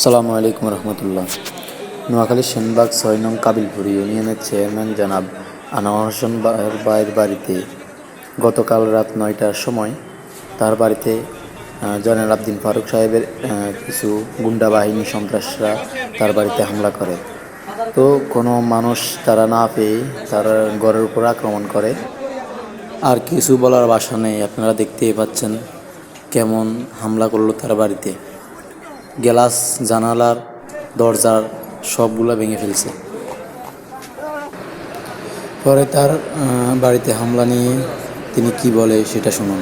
সালামু আলাইকুম রহমতুল্লাহ। নোয়াখালীর সেনবাগ ছয় নং কাবিলপুর ইউনিয়নের চেয়ারম্যান জানাব আনোয়ার হোসেন ভাইয়ের বাড়িতে গতকাল রাত নয়টার সময় তার বাড়িতে জয়নাল আবদিন ফারুক সাহেবের কিছু গুন্ডা বাহিনী সন্ত্রাসরা তার বাড়িতে হামলা করে। তো কোনো মানুষ তারা না পেয়ে তার ঘরের উপর আক্রমণ করে। আর কিছু বলার বাসা নেই, আপনারা দেখতেই পাচ্ছেন কেমন হামলা করল তার বাড়িতে। গ্লাস, জানালার দরজার সবগুলো ভেঙে ফেলছে। পরে তার বাড়িতে হামলা নিয়ে তিনি কি বলে সেটা শুনুন।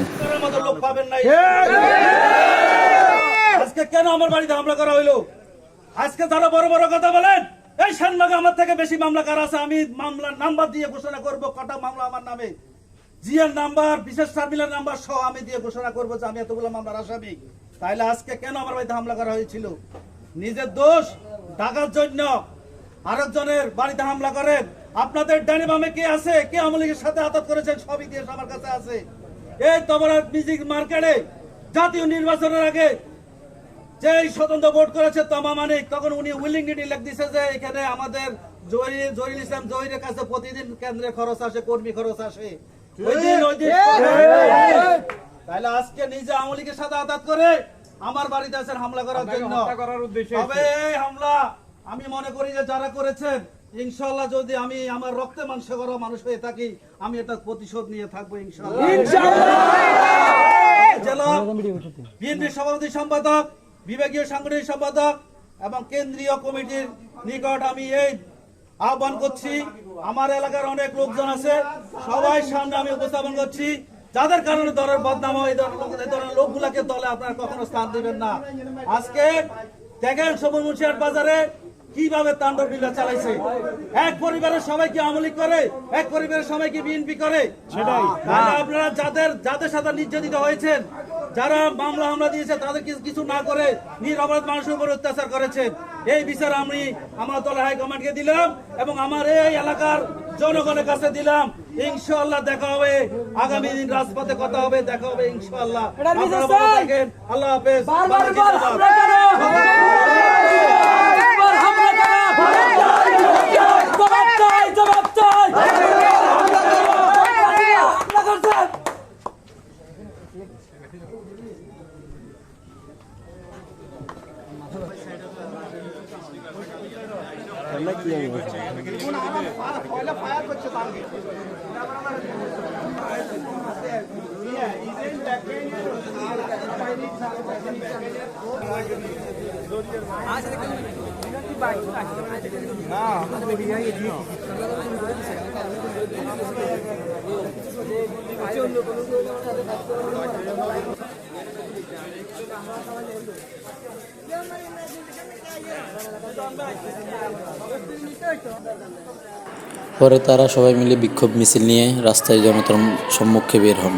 আজকে কেন আমার বাড়িতে হামলা করা হইল? আজকে বড় বড় কথা বলেন। এই শানবাগে আমার থেকে বেশি মামলা আছে? আমি মামলার নাম্বার দিয়ে ঘোষণা করব কটা মামলা আমার নামে। জিএর নাম্বার, বিশেষ টার্মিনাল নাম্বার সহ আমি দিয়ে ঘোষণা করব যে আমি এতগুলো মামলার আসামি। তাইলে আজকে কেন আমার বাড়িতে হামলা করা হয়েছিল? নিজের দোষ ঢাকার জন্য আরেকজনের বাড়িতে হামলা করেন। আপনাদের ডানে বামে কে আছে? কে আমলিগের সাথে আতাত করেছেন? সবই দিয়ে আমার কাছে আছে। এই তোমার মিউজিক মার্কেটে জাতীয় নির্বাচনের আগে যে স্বতন্ত্র ভোট করেছে তমা মানিক তখন উনি উইলিংলি লেখ দিছে যে এখানে আমাদের জহির জহির ইসলাম জহিরের কাছে প্রতিদিন কেন্দ্রে খরচ আসে কর্মী খরচ আসে। ওই দিন ওই দিন। তাহলে আজকে নিজে আমলিকের সাথে আঘাত করে আমার বাড়িতে আছেন হামলা করার জন্য। তবে এই হামলা। আমি মনে করি যে যারা করেছেন ইনশাল্লাহ যদি আমি আমার রক্তে মাংস করা মানুষ হয়ে থাকি আমি এটা প্রতিশোধ নিয়ে থাকব ইনশাল্লাহ জেলা বিএনপির সভাপতি সম্পাদক বিভাগীয় সাংগঠনিক সম্পাদক এবং কেন্দ্রীয় কমিটির নিকট আমি এই আহ্বান করছি। আমার এলাকার অনেক লোকজন আছে সবাই সামনে আমি উপস্থাপন করছি। যাদের কারণে দলের বদনাম হয় এই ধরনের লোকগুলাকে দলে আপনারা কখনো স্থান দিবেন না। আজকে দেখেন সবুজ মুন্সিয়ার বাজারে কীভাবে তাণ্ডব লীলা চালাইছে। এক পরিবারের সবাইকে আমলিক করে এক পরিবারের সবাই কি বিএনপি করে। সেটাই। আপনারা যাদের যাদের সাথে নির্যাতিত হয়েছেন যারা মামলা হামলা দিয়েছে তাদের কিছু না করে নিরপরাধ মানুষের উপর অত্যাচার করেছেন এই বিচার আমি আমার দলের হাইকমান্ডকে দিলাম এবং আমার এই এলাকার জনগণের কাছে দিলাম। ইনশাআল্লাহ দেখা হবে। আগামী দিন রাজপথে কথা হবে দেখা হবে ইনশাআল্লাহ। আল্লাহ হাফেজ। জিন্দাবাদ। পরে তারা সবাই মিলে বিক্ষোভ মিছিল নিয়ে রাস্তায় জনতার সম্মুখে বের হন।